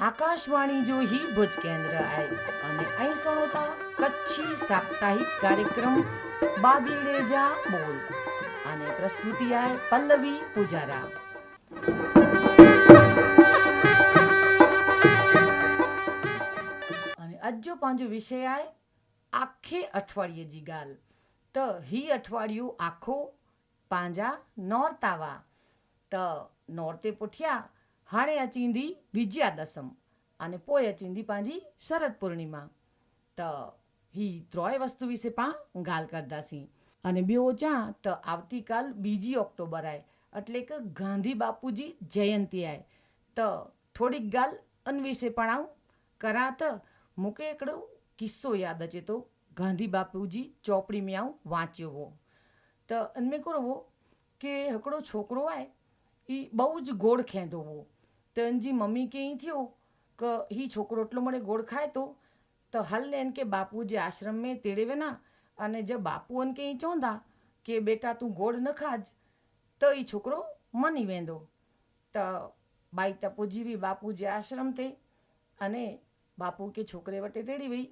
આકાશવાણી જોહી ભુજ કેન્દ્ર આઈ. અને અહીં સણોતા કચ્છી સાપ્તાહિક કાર્યક્રમ બાબીડે જા બોલ. અને પ્રસ્તુતિ આય પલ્લવી પૂજારા. અને અજો પાંજો વિષય આય આખે અઠવાડિયે જી ગાલ. તો હી અઠવાડિયું આખો પાંજા નોરતાવા. ત નોરતે પોઠિયા, હાણે અચીંદી વિજયા દસમ અને પોય અચીંદી પાંજી શરદ પૂર્ણિમા. ત હી ત્રોય વસ્તુ વિશે પા ગાલ કરદાસી અને બ્યો ચા તો આવતીકાલ બીજી ઓક્ટોબર આય, એટલે કે ગાંધી બાપુજી જયંતિ આય. તો થોડીક ગાલ અન વિશે પણ આવું. કરા તો મૂકે એકડો કિસ્સો યાદ અચે તો ગાંધી બાપુજી ચોપડી મેં આવું વાંચ્યો તો એમને કરવો કે હકડો છોકરો આય એ બહુ જ ગોળ ખેંધોવો તો એની મમ્મી કે એ થયો કે હી છોકરો એટલો મળે ગોળ ખાય તો તો હલ એને કે બાપુ જે આશ્રમ મેં તેડેવે ના, અને જે બાપુ એને કે એ ચોંધા કે બેટા તું ગોળ ન ખાજ, તો એ છોકરો મની વેંદો. તો બાઈ તપોજી બી બાપુ જે આશ્રમ તે, અને બાપુ કે છોકરે વટે તેડી વઈ,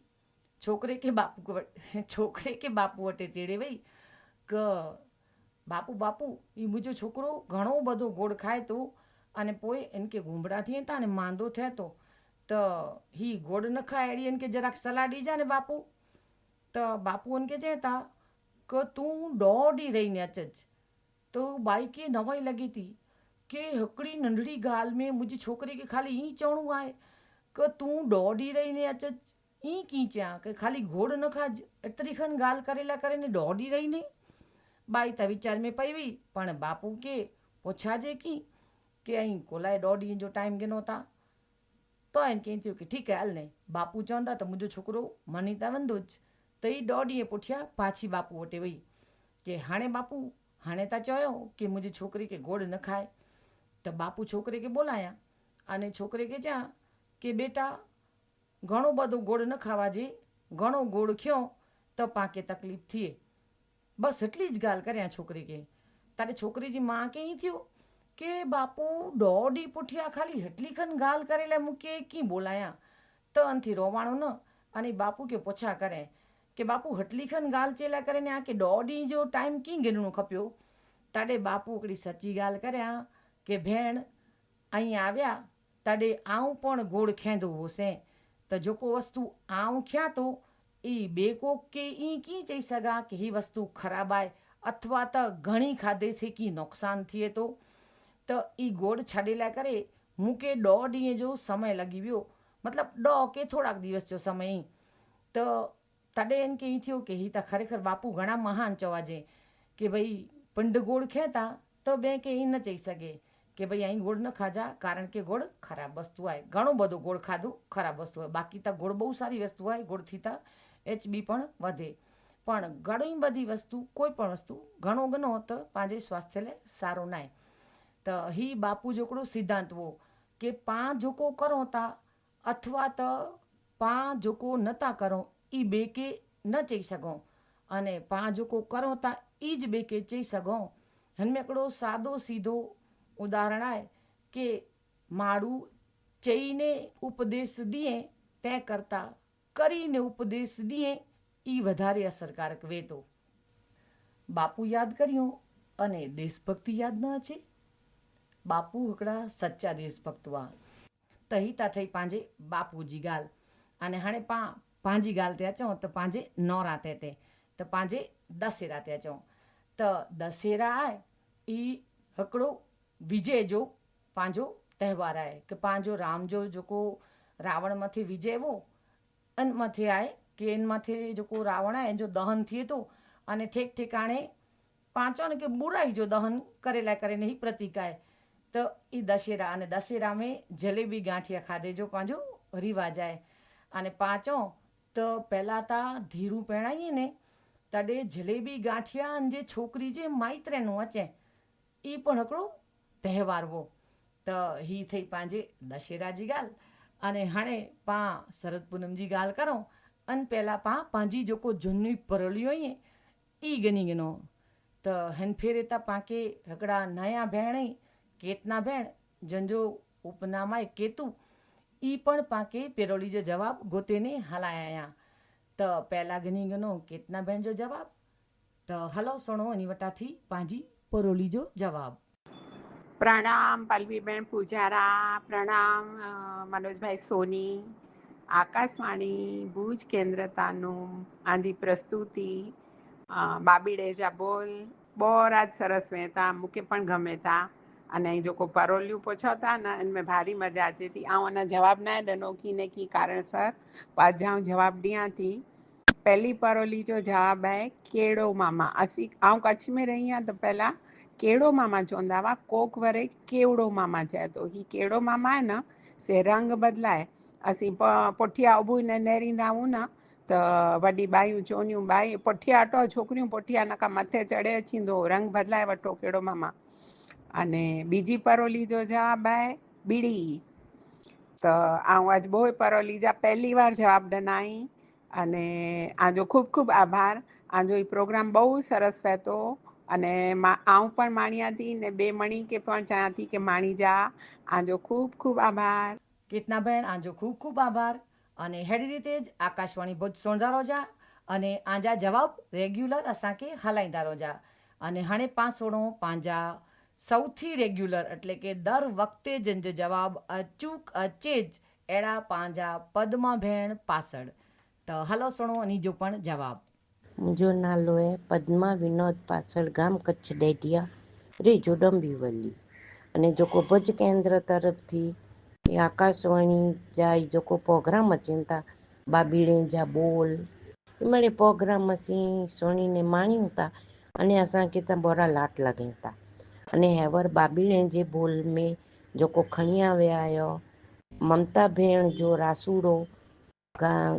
છોકરે કે બાપુ છોકરે કે બાપુ વટે તેડી વઈ બાપુ બાપુ એ મુજો છોકરો ઘણો બધો ગોળ ખાયતો અને પોઈ એને કે ગુમડાથી હતા ને માંદો થતો, તો હી ગોળ ન ખાય એડી એને કે જરાક સલાડી જા ને બાપુ. તો બાપુ એને કે જતા કે તું દોડી રહીને અચજ. તો બાઈકે નવાઈ લગી હતી કે હકડી નંઢડી ગાલ મેં મુજી છોકરી કે ખાલી ઈ ચણું આય, કે તું દોડી રહીને અચજ. ઈ કીચ્યા કે ખાલી ઘોડ ન ખાજ. એટલી ખન ગાલ કરેલા કરીને દોડી રહીને बाई त वीचार में पई हुई पण बापू खे पुछा जे की की आई कोलाए ॾह ॾींहं जो टाइम ॾिनो था त आहिनि कई थियूं की ठीकु आहे हल ने बापू चवंदा त मुंहिंजो छोकिरो मञी त वेंदो ज त ई ॾह ॾींहं पुठियां पाछी बापू वटि वई की हाणे बापू हाणे त चयो की मुंहिंजी छोकिरी खे गोड़ न खाए त बापू छोकिरे खे ॿोलायां अने छोकिरे खे चयां की बेटा ઘણો બધો ગોળ ન ખાવા જે ઘણો ગોળ ખયો તો પાકે તકલીફ थिए બસ એટલી જ ગાલ કરે આ છોકરી કે તારે છોકરીજી માં કે થયું? કે બાપુ, દોડી પુઠિયા ખાલી એટલી ખન ગાલ કરેલા મૂકીએ કી બોલાયા? તનથી રોવાણો ન. અને બાપુ કે પોછા કરે. કે બાપુ હટલી ખન ગાલ ચેલા કરે ને આ કે દોડી જો ટાઈમ કી ગેરણું ખપ્યો? તાડે બાપુ એકડી સચી ગાલ કર્યા કે ભેણ, અહીં આવ્યા, તાડે આવું પણ ગોળ ખેંધો હશે. તો જોકો વસ્તુ આવું ખ્યાં તો? એ બેકોક કે ઈ કી ચઈ સગા કે હી વસ્તુ ખરાબ આય અથવા તો ઘણી ખાધેથી કી નુકસાન થયે તો? તો એ ગોળ છડેલા કરે, મૂકે દોઢ ડીએ જો સમય લગી વિયો મતલબ દો કે થોડાક દિવસ જો સમય તો તડે એમ કે એ થયો કે હી તો ખરેખર બાપુ ઘણા મહાન ચવા જે કે ભાઈ પંડ ગોળ ખેતા તો બે કે એ ન ચઈ શકે કે ભાઈ અહીં ગોળ ન ખાજા કારણ કે ગોળ ખરાબ વસ્તુ હોય ઘણું બધું ગોળ ખાધું ખરાબ વસ્તુ હોય બાકી તો ગોળ બહુ સારી વસ્તુ હોય ગોળથી તો એચબી પણ વધે. પણ ઘણી બધી વસ્તુ, કોઈ પણ વસ્તુ ઘણો ઘણો તો પાંજે સ્વાસ્થ્યને સારો નાય. તો હી બાપુ જોકડો સિદ્ધાંત વો કે પા જોકો કરો તા અથવા તો પા જોકો નતા કરો એ બેકે ન ચઈ શકો અને પા જોકો કરો તા એ જ બેકે ચઈ શકો હનમેકડો સાદો સીધો ઉદાહરણ આય કે માળું ચઈને ઉપદેશ દીએ તે કરતાં કરીને ઉપદેશ દઈએ એ વધારે અસરકારક વેતો બાપુ યાદ કર્યો અને દેશભક્તિ યાદ ન છે? બાપુ હકડા સચ્ચા દેશભક્તવા તહિતા થઈ પાંજે બાપુજી ગાલ. અને હાણે પા, પાંજી ગાલ ત્યાં ચો, તો પાંજે નો રાતે તે. તો પાંજે દશેરા ત્યાં ચો. તો દશેરા આય એ હકડો વિજય જો પાંજો તહેવાર આય. કે પાંજો રામ જો જોકો રાવણમાંથી વિજયવો અંતમાંથી આય, કે એનમાંથી જો કો રાવણ આય જો દહન થયું હતું, અને ઠેક ઠેકાણે પાંચો ને કે બુરાઈ જો દહન કરેલા કરે નહીં પ્રતિકાય તો એ દશેરા, અને દશેરામાં જલેબી ગાંઠિયા ખાધે જો પાંજો રિવાજાય અને પાંચો, તો પહેલાં તા ધીરું પહેણાવીએ ને, તડે જલેબી ગાંઠિયા અને જે છોકરી જે માઇત્રેનું વચ્ચે એ પણ હકડો તહેવારવો. તો હી થઈ પાંજે દશેરાજી ગાલ. અને હાણે પા શરદ પૂનમજી ગાલ કરો, અને પહેલાં પા પાંજી જોકો જૂની પરળી હોઈએ ઈ ગની ગનો તો હેનફેરે તા પાંકે રગડા નયા ભેણે, કેતના ભેણ, જંજો ઉપનામાય કેતુ, ઈ પણ પાંકે પેરોળી જો જવાબ ગોતેને હલાયા તો પહેલાં ગની ગનો કેતના ભેણ જો જવાબ, તો હલો સણો એની વટાથી પાંજી પરોલી જો જવાબ. પ્રણામ પલ્લવીબેન પૂજારા પ્રણામ અ, મનોજભાઈ સોની આકાશવાણી ભુજ કેન્દ્રતાનું આંધી પ્રસ્તુતિ અ, બાબી ડેજા બોલ બહુ રાત સરસ વહેતા મૂકે પણ ગમે તા અને અહીં જો કોઈ પરોલ્યું પૂછોતા ને इनमें भारी मजा अचे थी ऐं अञा जवाब न ॾिनो की न की कारणसर पाजा आऊं जवाब ॾियां थी પહેલી પરોલી જો જવાબ आहे कहिड़ो मामा असीं आऊं कच्छ में रही आहियां त पहिला કેળો મામા જોંદાવા, કોક વરે કેવડો મામા જાતો હી કેળો મામા ન સે રંગ બદલાય, અસી પોઠિયા ઉભું ને નેરીંદાવું ન, તો, વડી બાયું, ચોન્યું બાઈ પોઠિયા અટો છોકરીયું પોઠિયા નકા માથે ચડે છીંદો રંગ બદલાય વટો કેળો મામા. અને બીજી પરોલી જો જવાબ બાય બીડી. તો, આવું આજ બહુ પરોલી જા, પહેલી વાર જવાબ દનાઈ અને આજો ખૂબ ખૂબ આભાર. આજો એ પ્રોગ્રામ બહુ સરસ રહેતો અને આવું પણ માણ્યાથી ને બે મણી કે પણ ચાથી કે માણી જા. આજો ખૂબ ખૂબ આભાર. કીર્તનાબેન આજો ખૂબ ખૂબ આભાર. અને હેડી રીતે જ આકાશવાણી ભુજ સોણધારો જા અને આજા જવાબ રેગ્યુલર અસાંકે હલાઈંદા રોજા. અને હણે પાંસોણો પાંજા સૌથી રેગ્યુલર એટલે કે દર વખતે જ જવાબ અચૂક અચે જ એડા પાંજા પદ્મા ભેણ પાસળ. તો હલો સોણો અની જો પણ જવાબ. મુજો નાલોએ પદ્મા વિનોદ પાછળ ગામ કચ્છ ડેઢિયા રે જોડંબી વલ્લી. અને જોકો ભજ કેન્દ્ર તરફથી એ આકાશવાણી જાય જોકો પ્રોગ્રામ ચિંતા બાબીડે જા બોલ એમણે પ્રોગ્રામ સી સોણીને માણ્યું હતા અને અસાંखे ત્યાં બરા લાટ લગે હતા અને હેવર બાબીડે જે બોલ મેં જોકો ખણી આવ્યા મમતા ભેણ જો રાસુડો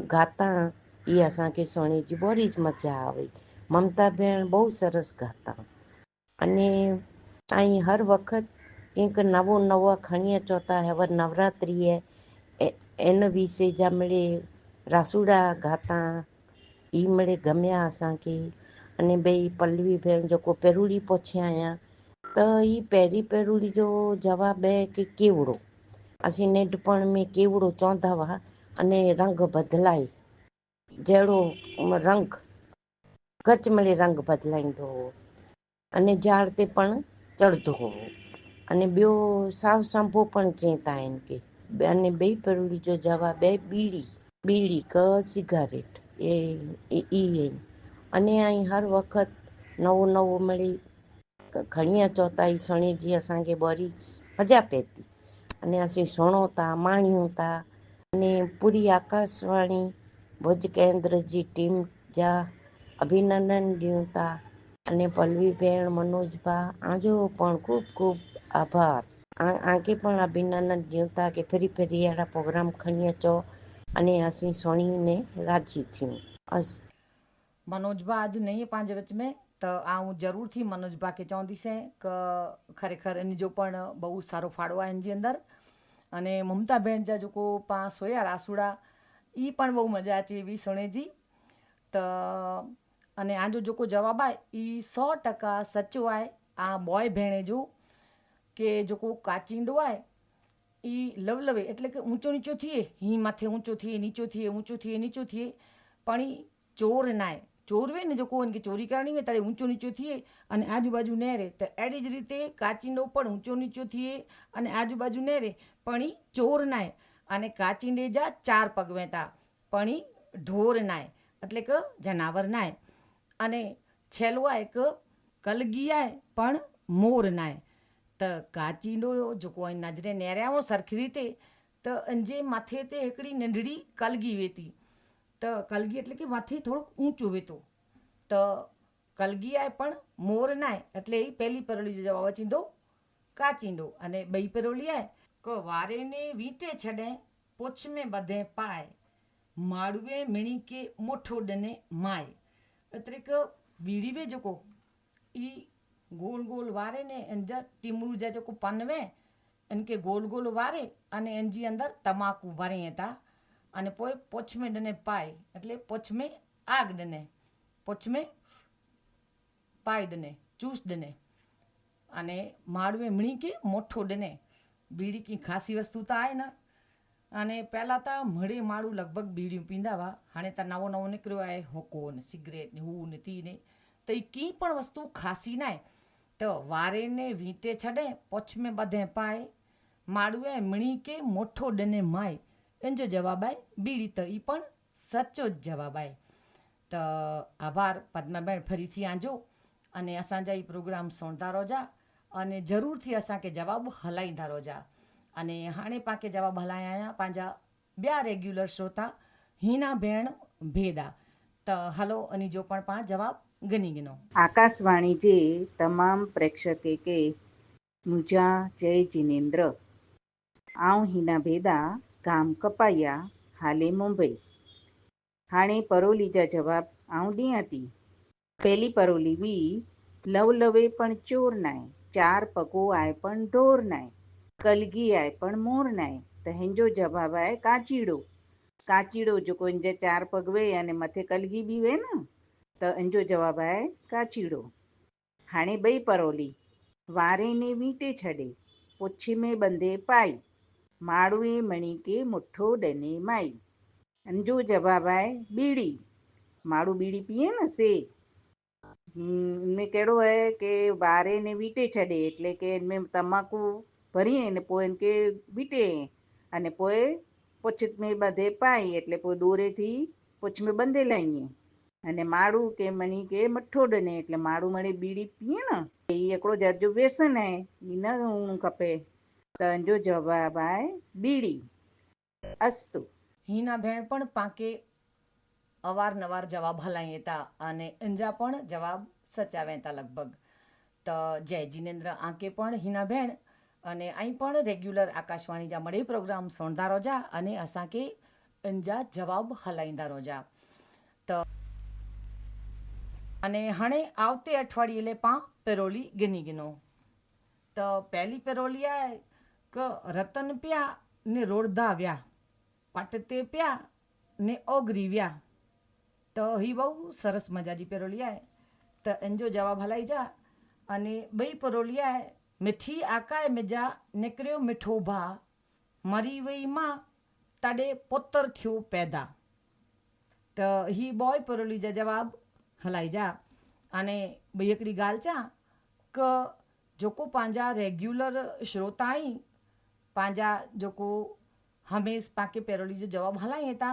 ગાતા એ असांखे सोणे जी ॿोली ज मज़ा आई ममता भेण બહુ સરસ ગાતા અને ऐं हर વખત કંઈક નવો નવો ખણી અચो था હવે નવરાત્રિએ એના વિશે જ મળે રાસુડા ગાતા એ મળે ગમ્યા असांखे અને भई पल्लवी भेण जेको पेरूड़ी पहुची आहियां त ही पहिरीं पेरूड़ी जो जवाबु आहे की केवड़ो असीं नंढपण में केवड़ो चवंदा हुआ अने रंग बदिलाए જેડો રંગ ગચમળી રંગ બદલાઈંદો હોવો અને ઝાડ તે પણ ચડતો હોવો અને ॿियो साव संभो पण चेता आहिनि की અને બે પરુળી જો જવા બે બીડી બીડી ક સિગારેટ, એ ઈ અને અહીં હર વખત નવો નવો મળી ઘણીયા ચોથાઈ સણેજી અસાंखे બરી મજા પેતી. અને અસી સુણો તા માણ્યું તા અને પૂરી આકાશવાણી ભુજ કેન્દ્રજી ટીમ જ્યાં અભિનંદન ન્યુતા અને પલ્લવીબેન મનોજભા આજો પણ ખૂબ ખૂબ આભાર. આંકે પણ અભિનંદન ન્યુતા કે ફરી ફરી એના પ્રોગ્રામ ખણીએ છો અને અસી સોણીને રાજી થયું. अस मनोजबा आज नहीं है पांच बच में તો આ હું જરૂરથી મનોજભા કે ચાહુંદી છે, કે ખરેખર એની જો પણ બહુ સારો ફાળો આ એની અંદર. અને મમતાબેન જા જોકો પાંચ સોયા રાસુડા એ પણ બહુ મજા ચીવી સુણેજી. તો, અને આજો જોકો જવાબ આય એ સો ટકા સચો આય, આ બોય ભેણે જો, કે જોકો કાચીંડો આય એ લવલવે, એટલે કે ઊંચો નીચો થઈએ હી માથે ઊંચો થઈએ નીચો થઈએ ઊંચો થઈએ નીચો થઈએ પણ એ ચોર નાય. ચોરવે ને જો કોઈ કે ચોરી કરવાની હોય ત્યારે ઊંચો નીચો થઈએ અને આજુબાજુ ને રહે તો, એડી જ રીતે કાચીનો પણ ઊંચો નીચો થઈએ અને આજુબાજુ ને પણ એ ચોર નાય. અને કાચિંડેજા ચાર પગવેતા પણી ઢોર નાય, એટલે કે જનાવર નાય. અને છેલ્લું આ એક કલગીયાય, પણ મોર નાય. તો કાચીનો જો કોઈ નજરે નેર્યાઓ સરખી રીતે, તો અંજે માથે તે એકડી નંઢડી કલગી વેતી. તો કલગી એટલે કે માથે થોડુંક ઊંચું વેતું. તો કલગીયાએ પણ મોર નાય, એટલે એ પહેલી પરોળી જવાબ ચીંદો કાચીંડો અને બઈ પરોળી આય કો વારેને વીંટે છડે પોછમે બધે પાય માળુએ મિણીકે મોઠોડને માય અત્રેક બીડીવે જોકો એ ગોલ ગોલ વારે ને અંદર ટીમડું જે જોકો પનવે એનકે ગોલ ગોલ વારે અને એનજી અંદર તમાકુ ભરે હતા અને પોઈ પોછમે ડને પાય એટલે પોછમે આગ ડને પોછમે પાય ડને ચૂસ ડને અને માળવે મણી કે મોઠો ડને બીડી કી ખાસી વસ્તુ તો આય ને અને પહેલાં તો મળે માળું લગભગ બીડી પીંદાવા હાણે તો નવો નવો નીકળ્યો આય હોકો ને સિગરેટ ને હું ને તી ને. તો એ કી પણ વસ્તુ ખાસી નાય. તો વારે ને વીંટે છડે પોછ મેં બધે પાય. માળુએ મણી કે મોઠો ડને માય. એનો જવાબ આય, બીડી તો એ પણ સચ્ચો જ જવાબ આય. તો આભાર, પદ્માબેન ફરીથી આંજો. અને અસાંજા એ પ્રોગ્રામ સોણતા રોજા. અને ज़रूर थी असांखे जवाबु हलाईंदा रहिजा अने हाणे पाण खे जवाबु हलाया आहियां पंहिंजा ॿिया रेग्युलर श्रोता हीना भेण भेदा त हलो अनी जो पण पाण जवाबु गिनी गिनो आकाशवाणी जे तमामु प्रेक्षक के मुंहिंजा जय जिनेन्द्र आऊं हीना भेदा ગામ કપાયા હાલે મુંબઈ હાણે પરોલી જા જવાબ આઉં ॾियां थी પહેली પરોલી बि लव लवे પણ ચોર નાય ચાर पगो आए पण ढोर नाय कलगी आए पण मोर नाय तंहिंजो जवाब आहे काचीड़ो काचीड़ो जेको इन जा चार पग वेह अने मथे कलगी बि वेह न त इन जो जवाबु आहे काचीड़ो हाणे ॿई परोली वारे ने वीटे छॾे पुछ में ॿंधे पाई माण्हूअ मणी के मुठो ॾने माई इन जो जवाबु आहे ॿीड़ी माण्हू ॿीड़ी पीए न से મેં કેળો હે કે બારે ને વીટે છડે એટલે કે એમે તમાકુ ભરીએ ને પોઈ કે વીટે. અને પોએ પોછત મેં બધે પાઈ, એટલે પોઈ દોરેથી પોછ મેં બંધે લઈએ અને માળું કે મણી કે મઠ્ઠો ડને, એટલે માળું મળે બીડી પીએ ને, એ એકડો જજો વ્યસન હે ન ઊણું કપે. તંજો જવાબ આય બીડી. અસ્તુ. હિના ભેણ પણ પાકે અવારનવાર જવાબ હલાયેતા અને અંજા પણ જવાબ સચાવેતા લગભગ. તો જય જીનેન્દ્ર આંકે પણ હિનાબેન અને અહીં પણ રેગ્યુલર આકાશવાણી જા મળે પ્રોગ્રામ સોણતા રોજા અને અસાંકે અંજા જવાબ હલાઈંદા રોજા. તો અને હણે આવતે અઠવાડિયે પા પેરોલી ગિની ગિનો. તો પહેલી પેરોલિયા ક રતન પ્યા ને રોડધા વ્યા, પાટતે પ્યા ને ઓગરી વ્યા. તો હી બહુ સરસ મજાજી પેરોલી आहे त इन जो जवाबु हलाई जा अने ॿई परोली आहे मिठी आकाए मिजा निकिरियो मिठो भाउ मरी वई मां तॾहिं पुत्र थियो पैदा त ही बॉय परोली जा जवाब हलाई जा अने ॿई हिकिड़ी ॻाल्हि चवां क जेको पंहिंजा रेग्युलर श्रोता आहीं पंहिंजा जेको हमेशह पाके पेरोली जो जवाबु हलायूं था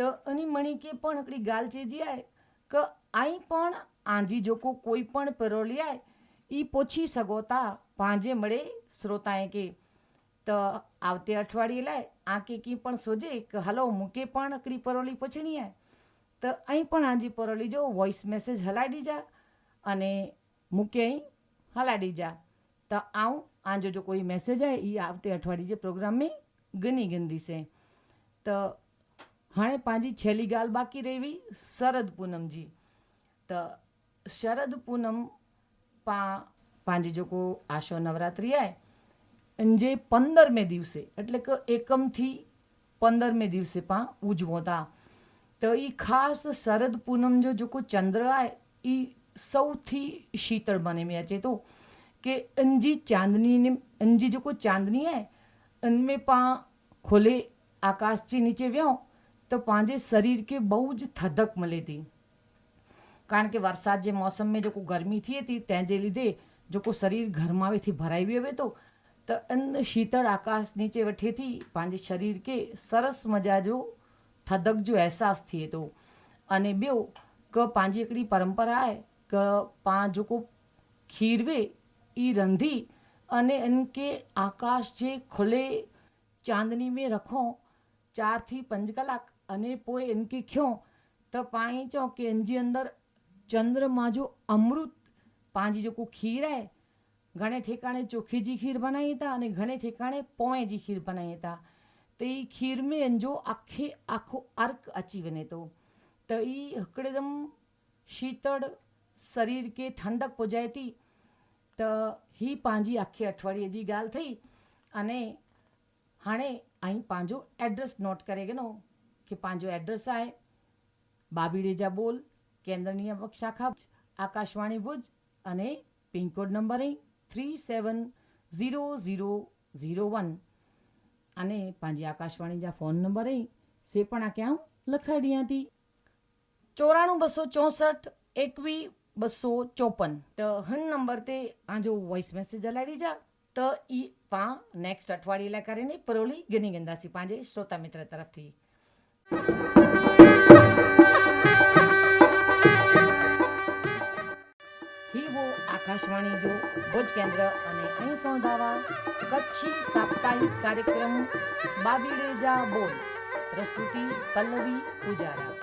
તો અને મણી કે પણ હકડી ગાલ ચેજી આય, કે આઈ પણ આંજી જોકો કોઈ પણ પરોલી આય એ પોછી સગોતા ભાંજે મળે શ્રોતાએ કે. તો આવતે અઠવાડિયે લાય આ કે કી પણ સોજે, કે હલો મૂકે પણ હકડી પરોલી પછણી આય. તો અહીં પણ આંજી પરોલી જો વોઇસ મેસેજ હલાડી જા અને મૂકે અહીં હલાડી જા. તો આવું આંજો જો કોઈ મેસેજ આવે એ આવતે અઠવાડિયે જે પ્રોગ્રામની ગની ગંદી છે તો હાણે પાંજી છેલ્લી ગાલ બાકી રહેવી શરદ પૂનમજી. તો શરદ પૂનમ પા પાંજી જોકો આશો નવરાત્રિ આય જે પંદરમે દિવસે, એટલે કે એકમથી પંદરમે દિવસે પા ઉજવો તા. તો એ ખાસ શરદ પૂનમ જો જોકો ચંદ્ર આય એ સૌથી શીતળ બને મેં છે તો. કે અંજી ચાંદની અંજી જોકો ચાંદની આય અનમે પા ખોલે આકાશથી નીચે વ્યાઉં नीचे वियूं त पंहिंजे शरीर खे બહુ જ થધક મળે थी કારણ કે વરસાદ જે मौसम में जेको गर्मी थिए थी तंहिंजे લીધे जेको शरीर गरमावे थी भराई वियो थो त इन शीतल आकाश नीचे वेठे थी पंहिंजे शरीर खे सरस मज़ा जो थधक जो अहसासु थिए थो अने ॿियो क पंहिंजी हिकिड़ी परंपरा आहे क पां जेको खीर वे ई रंधी अने इनखे आकाश जे खुले चांदनी में रखो चारि थी पंज कलाक अने पोइ इनखे खियो त पाण ई चऊं की इन जे अंदरि चंद्रमा जो अमृत पंहिंजी जेको खीर आहे घणे ठिकाणे चोखे जी खीर बनाई था अने घणे ठिकाणे पोइ जी खीर बनाई था त ई खीर में इन जो आखे आखो अर्क अची वञे थो त ई हिकड़ेदम शीतड़ शरीर खे ठंडक पुॼाए थी त ही पंहिंजी आखे अठवाड़ीअ जी ॻाल्हि थी अने हाणे ऐं पंहिंजो एड्रेस नोट करे गिनो की पंहिंजो एड्रेस आहे बाबीड़े जा ॿोल केंद्रणीय शाखा आकाशवाणी भुज अने पिनकोड नंबर आहे three seven zero zero zero one अने पंहिंजी आकाशवाणी जा फ़ोन नंबर आहे से पण आ कयां लखाए ॾियां थी ચોરાણું બસો ચોસઠ એકવી બસો ચોપન તો હન નંબર તે આજો વોઇસ મેસેજ હલાડી જા તો ઈ પા નેક્સ્ટ અઠવાડિયે લા કરીને પરોલી ગની ગંદાસી પાંજે શ્રોતા મિત્ર તરફથી હીવો આકાશવાણી જો ભુજ કેન્દ્ર અને અહીં સંધાવા કચ્છી સાપ્તાહિક કાર્યક્રમ બાબીડેજા બોલ, પ્રસ્તુતિ પલ્લવી પૂજારા.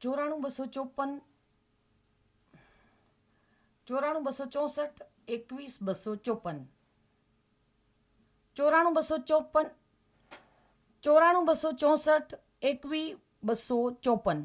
ચોરાણું બસો ચોપન, ચોરાણું બસો ચોસઠ, એકવીસ બસો ચોપન. ચોરાણું બસો ચોપન, ચોરાણું બસો ચોસઠ એકવી બસો ચોપન.